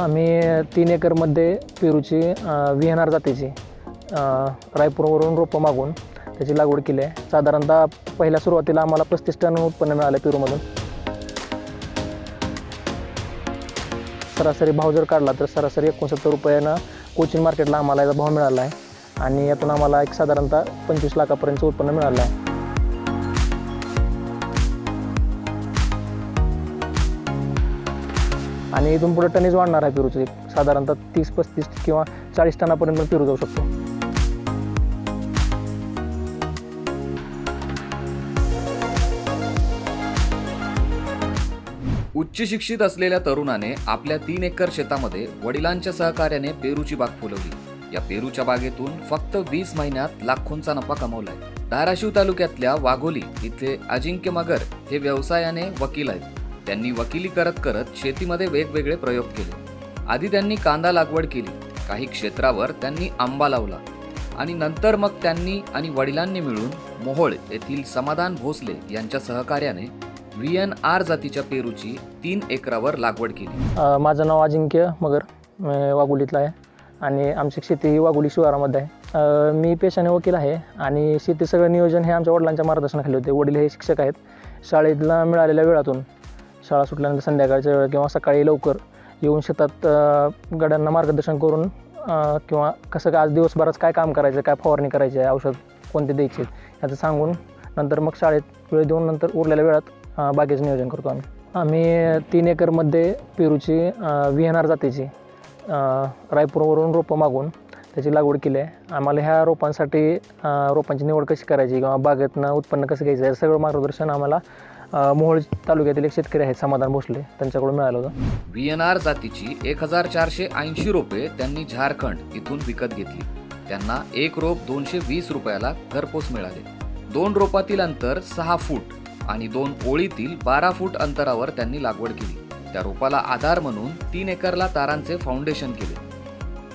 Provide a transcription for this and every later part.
आम्ही तीन एकरमध्ये पेरूची व्ही एन आर जातीची रायपूरवरून रोपं मागून त्याची लागवड केली आहे. साधारणतः पहिल्या सुरुवातीला आम्हाला पस्तीस टन उत्पन्न मिळालं पेरूमधून. सरासरी भाव जर काढला तर सरासरी एकोणसत्तर रुपयानं कोचिंग मार्केटला आम्हाला याचा भाव मिळाला आहे. आणि यातून आम्हाला एक साधारणतः पंचवीस लाखापर्यंतचं उत्पन्न मिळालं आहे. आणि इथून पुढे टनेज वाढणार आहे पेरूचं एक साधारणतः तीस पस्तीस किंवा चाळीस टनापर्यंत पेरू जाऊ शकतो. उच्च शिक्षित असलेल्या तरुणाने आपल्या तीन एकर शेतामध्ये वडिलांच्या सहकार्याने पेरूची बाग फुलवली. या पेरूच्या बागेतून फक्त वीस महिन्यात लाखोंचा नफा कमवलाय. धाराशिव तालुक्यातल्या वाघोली इथले अजिंक्य मगर हे व्यवसायाने वकील आहेत. त्यांनी वकिली करत करत शेतीमध्ये वेगवेगळे प्रयोग केले. आधी त्यांनी कांदा लागवड केली. काही क्षेत्रावर त्यांनी आंबा लावला. आणि नंतर मग त्यांनी आणि वडिलांनी मिळून मोहोळ येथील समाधान भोसले यांच्या सहकार्याने व्ही एन आर जातीच्या पेरूची तीन एकरावर लागवड केली. माझं नाव अजिंक्य मगर. मी वाघोलीतला आहे. आणि आमची शेती ही वाघोली शिवारामध्ये आहे. अ, मी पेशाने वकील आहे आणि शेती सगळं नियोजन हे आमच्या वडिलांच्या मार्गदर्शनाखाली होते. वडील हे शिक्षक आहेत. शाळेतला मिळालेल्या वेळातून शाळा सुटल्यानंतर संध्याकाळच्या वेळ किंवा सकाळी लवकर येऊन शेतात गड्यांना मार्गदर्शन करून किंवा कसं काय आज दिवसभराच काय काम करायचं काय फवारणी करायची आहे औषध कोणते द्यायचे याचं सांगून नंतर मग शाळेत वेळ देऊन नंतर उरलेल्या वेळात बागेचं नियोजन करतो आम्ही. आम्ही तीन एकरमध्ये पेरूची व्ही एन आर जातीची रायपूरवरून रोपं मागून त्याची लागवड केली आहे. आम्हाला ह्या रोपांसाठी रोपांची निवड कशी करायची किंवा बागेतनं उत्पन्न कसं घ्यायचं आहे सगळं मार्गदर्शन आम्हाला मोहोळ तालुक्यातील एक शेतकरी आहेत समाधान भोसले. त्यांच्याकडून मिळालं होतं. व्ही एन आर जातीची एक हजार चारशे ऐंशी रोपे त्यांनी झारखंड इथून विकत घेतली. त्यांना एक रोप दोनशे वीस रुपयाला घरपोच मिळाले. दोन रोपातील अंतर सहा फूट आणि दोन ओळीतील बारा फूट अंतरावर त्यांनी लागवड केली. त्या रोपाला आधार म्हणून तीन एकरला तारांचे फाउंडेशन केले.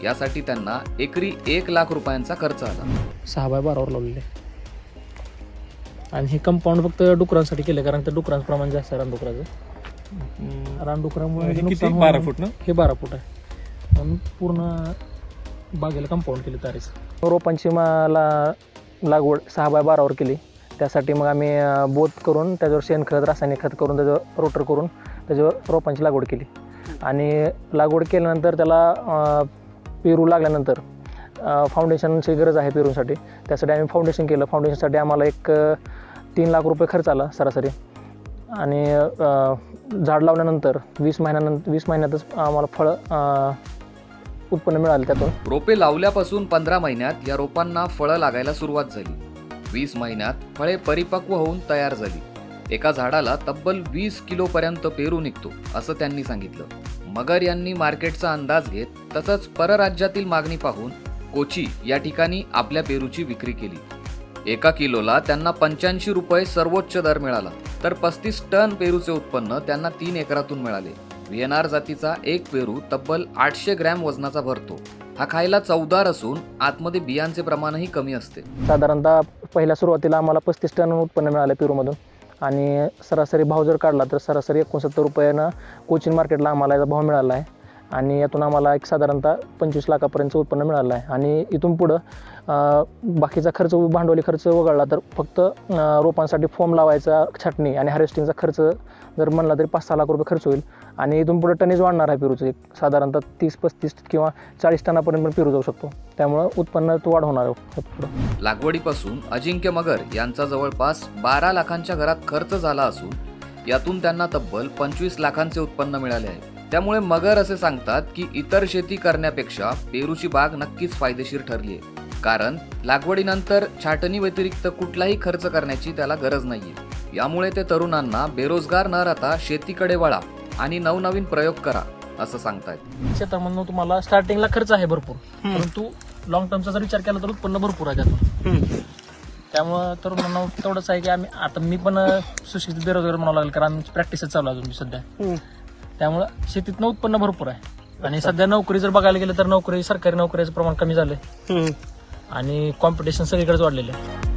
यासाठी त्यांना एकरी एक लाख रुपयांचा खर्च आला. सहा बाय बारावर लावलेले. आणि हे कंपाऊंड फक्त डुकरांसाठी केलं कारण तर डुकरांचं प्रमाण जास्त आहे रानडुकराचं. रानडुकरामुळे हे किती? नुकसान बारा फूट ना? हे बारा फूट आहे. म्हणून पूर्ण बागेला कंपाऊंड केलं तारेच. रोपांची मला लागवड सहा बाय बारावर केली. त्यासाठी मग आम्ही बोत करून त्याच्यावर शेणखत रासायनिक खत करून त्याच्यावर रोटर करून त्याच्यावर रोपांची लागवड केली. आणि लागवड केल्यानंतर त्याला पेरू लागल्यानंतर फाउंडेशनची गरज आहे पेरूसाठी. त्यासाठी आम्ही फाउंडेशन केलं. फाउंडेशनसाठी आम्हाला एक तीन लाख रुपये खर्च आला सरासरी. आणि झाड लावल्यानंतर वीस महिन्यानंतर वीस महिन्यातच आम्हाला फळं उत्पन्न मिळालं त्यातून. रोपे लावल्यापासून पंधरा महिन्यात या रोपांना फळं लागायला सुरुवात झाली. वीस महिन्यात फळे परिपक्व होऊन तयार झाली. एका झाडाला तब्बल वीस किलो पर्यंत पेरू निघतो असं त्यांनी सांगितलं. मगर यांनी मार्केटचा अंदाज घेत तसंच परराज्यातील मागणी पाहून कोची या ठिकाणी आपल्या पेरूची विक्री केली. एका किलोला त्यांना पंच्याऐंशी रुपये सर्वोच्च दर मिळाला. तर पस्तीस टन पेरूचे उत्पन्न त्यांना तीन एकरातून मिळाले. व्हीएनआर जातीचा एक पेरू तब्बल आठशे ग्रॅम वजनाचा भरतो. हा खायला चवदार असून आतमध्ये बियांचे प्रमाणही कमी असते. साधारणतः पहिल्या सुरुवातीला आम्हाला पस्तीस टन उत्पन्न मिळालं पेरूमधून. आणि सरासरी भाव जर काढला तर सरासरी एकोणसत्तर रुपयानं कोचिंग मार्केटला आम्हाला याचा भाव मिळाला आहे. आणि यातून आम्हाला एक साधारणतः पंचवीस लाखापर्यंतचं उत्पन्न मिळालं आहे. आणि इथून पुढं बाकीचा खर्च भांडवली खर्च वगळला तर फक्त रोपांसाठी फॉर्म लावायचा छाटणी आणि हार्वेस्टिंगचा खर्च जर म्हणला तरी पाच सहा लाख रुपये खर्च होईल. आणि इथून पुढे टनेज वाढणार आहे पेरूचं. एक साधारणतः तीस पस्तीस किंवा चाळीस टनापर्यंत पण पेरू जाऊ शकतो. त्यामुळं उत्पन्न तो होणार आहे पुढं. लागवडीपासून अजिंक्य मगर यांचा जवळपास बारा लाखांच्या घरात खर्च झाला असून यातून त्यांना तब्बल पंचवीस लाखांचे उत्पन्न मिळाले आहे. त्यामुळे मगर असे सांगतात की इतर शेती करण्यापेक्षा पेरूची बाग नक्कीच फायदेशीर ठरली आहे कारण लागवडीनंतर छाटणी व्यतिरिक्त कुठलाही खर्च करण्याची त्याला गरज नाहीये. यामुळे ते तरुणांना बेरोजगार न राहता शेतीकडे वळा आणि नवनवीन प्रयोग करा असं सांगतायत. शेतामधून तुम्हाला स्टार्टिंगला खर्च आहे भरपूर. परंतु लॉंग टर्मचा जर विचार केला तर उत्पन्न भरपूर आहे त्यातून. त्यामुळं तरुणांना तेवढंच आहे की आम्ही आता मी पण सुशिक्षित बेरोजगार म्हणावं लागेल कारण आमची प्रॅक्टिसच चालू आहे अजून मी सध्या. त्यामुळं शेतीतनं उत्पन्न भरपूर आहे. आणि सध्या नोकरी जर बघायला गेलं तर नोकरी सरकारी नोकरीचं प्रमाण कमी झालंय. आणि कॉम्पिटिशन सगळीकडेच वाढलेलं आहे.